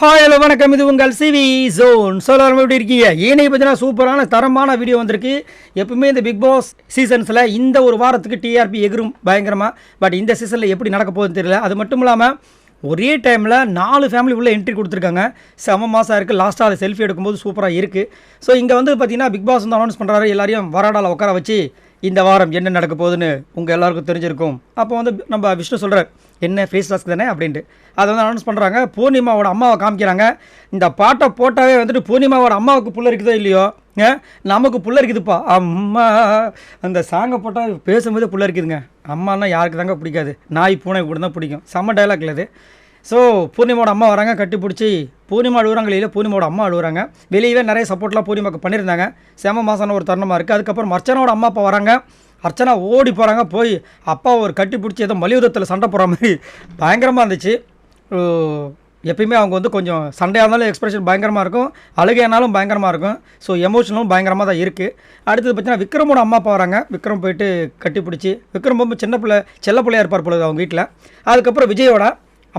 Hi hello வணக்கம். இது உங்கள் சிவி ஜோன் சோலாரம் எப்படி இருக்கீங்க? ஏனைய பார்த்தீங்கன்னா சூப்பரான தரமான வீடியோ வந்திருக்கு. எப்பவுமே இந்த பிக் பாஸ் சீசன்ஸில் இந்த ஒரு வாரத்துக்கு டிஆர்பி எகிரும் பயங்கரமாக பட் இந்த சீசனில் எப்படி நடக்க போகுதுன்னு தெரியல. அது மட்டும் இல்லாமல் ஒரே டைமில் நாலு ஃபேமிலி உள்ள என்ட்ரி கொடுத்துருக்காங்க. செம மாதம் இருக்குது லாஸ்ட்டாக அதை செல்ஃபி எடுக்கும்போது சூப்பராக இருக்குது ஸோ இங்கே வந்து பார்த்திங்கன்னா பிக் பாஸ் வந்து அனௌன்ஸ் பண்ணுறாரு எல்லாரையும் வராடால உட்கார வச்சு இந்த வாரம் என்ன நடக்க போகுதுன்னு உங்கள் எல்லாருக்கும் தெரிஞ்சிருக்கும். அப்போ வந்து நம்ம விஷ்ணு சொல்கிறார் என்ன ஃபேஸ் டாஸ்க் தானே? அப்படின்ட்டு. அதை வந்து அனௌன்ஸ் பண்ணுறாங்க பூர்ணிமாவோட அம்மாவை காமிக்கிறாங்க. இந்த பாட்டை போட்டாவே வந்துட்டு பூர்ணிமாவோட அம்மாவுக்கு புள்ள இருக்குதோ இல்லையோ? நமக்கு புள்ள இருக்குதுப்பா அம்மா. அந்த சாங்கை போட்டால் பேசும்போது புள்ள இருக்குதுங்க அம்மானா யாருக்கு தாங்க பிடிக்காது. நாய் பூனை கூட தான் பிடிக்கும். செம்ம டைலாக் இல்லை ஸோ பூர்ணிமாவோட அம்மா வராங்க கட்டி பிடிச்சி பூர்ணிமா அழுகுறாங்க இல்லையா பூர்ணிமாவோட அம்மா அழுகுறாங்க வெளியவே நிறைய சப்போர்ட்லாம் பூர்ணிமாக்கு பண்ணியிருந்தாங்க. செம மாதம்னு ஒரு தருணமாக இருக்குது அதுக்கப்புறம் அர்ச்சனாவோட அம்மா அப்பா வராங்க. அர்ச்சனா ஓடி போகிறாங்க போய் அப்பா ஒரு கட்டி பிடிச்சி ஏதோ மலியுதத்தில் சண்டை போகிற மாதிரி பயங்கரமாக இருந்துச்சு. எப்பயுமே அவங்க வந்து கொஞ்சம் சண்டையாக இருந்தாலும் எக்ஸ்பிரஷன் பயங்கரமாக இருக்கும். அழுகையானாலும் பயங்கரமாக இருக்கும். ஸோ எமோஷனலும் பயங்கரமாக தான் இருக்குது அடுத்தது பார்த்தீங்கன்னா விக்ரமோட அம்மா அப்பா வராங்க. விக்ரம் போயிட்டு கட்டி பிடிச்சி விக்ரம் ரொம்ப சின்ன பிள்ளை செல்ல பிள்ளையாக இருப்பார் பொழுது அவங்க வீட்டில் அதுக்கப்புறம் விஜயோட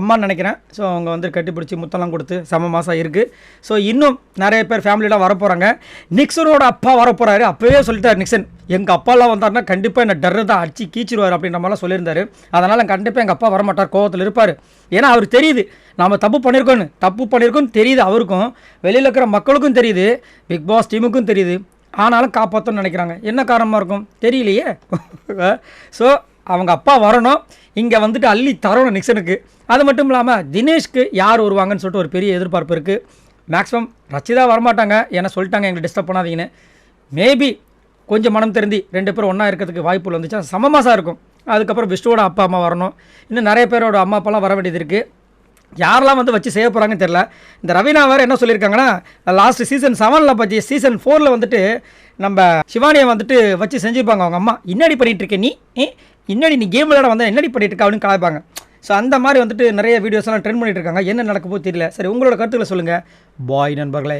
அம்மான்னு நினைக்கிறேன். ஸோ அவங்க வந்து கட்டிப்பிடிச்சி முத்தெல்லாம் கொடுத்து செம மாதம் இருக்குது ஸோ இன்னும் நிறைய பேர் ஃபேமிலியெலாம் வரப்போகிறாங்க நிக்சனோட அப்பா வரப்போகிறாரு அப்போவே சொல்லிட்டார் நிக்சன் எங்கள் அப்பாலாம் வந்தாருன்னா கண்டிப்பாக என்ன டர்ரு தான் அடிச்சு கீச்சிருவார் அப்படின்ற மாதிரிலாம் சொல்லியிருந்தாரு. அதனால் கண்டிப்பாக எங்கள் அப்பா வரமாட்டார் கோவத்தில் இருப்பார். ஏன்னா அவர் தெரியுது நாம் தப்பு பண்ணியிருக்கோன்னு தப்பு பண்ணியிருக்கோன்னு தெரியுது அவருக்கும். வெளியில் இருக்கிற மக்களுக்கும் தெரியுது பிக் பாஸ் டீமுக்கும் தெரியுது. ஆனாலும் காப்பாற்றணும்னு நினைக்கிறாங்க. என்ன காரணமாக இருக்கும்? தெரியலையே. ஸோ அவங்க அப்பா வரணும். இங்கே வந்துட்டு அள்ளி தரணும் நிக்சனுக்கு. அது மட்டும் இல்லாமல் தினேஷ்க்கு யார் வருவாங்கன்னு சொல்லிட்டு ஒரு பெரிய எதிர்பார்ப்பு இருக்குது மேக்ஸிமம் ரச்சிதா வரமாட்டாங்க. ஏன்னா சொல்லிட்டாங்க எங்களை டிஸ்டர்ப் பண்ணாதீங்கன்னு. மேபி கொஞ்சம் மனம் திருந்தி ரெண்டு பேரும் ஒன்றா இருக்கிறதுக்கு வாய்ப்புகள் வந்துச்சு? சமமாசாக இருக்கும். அதுக்கப்புறம் விஷ்ணுவோட அப்பா அம்மா வரணும். இன்னும் நிறைய பேரோட அம்மா அப்பாலாம் வர வேண்டியது இருக்குது யாரெல்லாம் வந்து வச்சு செய்ய போகிறாங்கன்னு தெரில இந்த ரவீனா வேறு என்ன சொல்லியிருக்காங்கன்னா லாஸ்ட் சீசன் செவனில் பற்றி சீசன் ஃபோரில் வந்துட்டு நம்ம சிவானியை வந்துட்டு வச்சு செஞ்சுருப்பாங்க அவங்க அம்மா. இன்னடி பண்ணிட்டு நீ? இன்னடி நீ கேம் விளையாட வந்தால் என்னடி பண்ணிட்டு இருக்க அப்படின்னு கலப்பாங்க ஸோ அந்த மாதிரி வந்துட்டு நிறைய வீடியோஸ்லாம் ட்ரெண்ட் பண்ணிட்டு இருக்காங்க என்ன நடக்க போது தெரியல. சரி உங்களோட கருத்துக்களை சொல்லுங்கள் பாய் நண்பர்களே.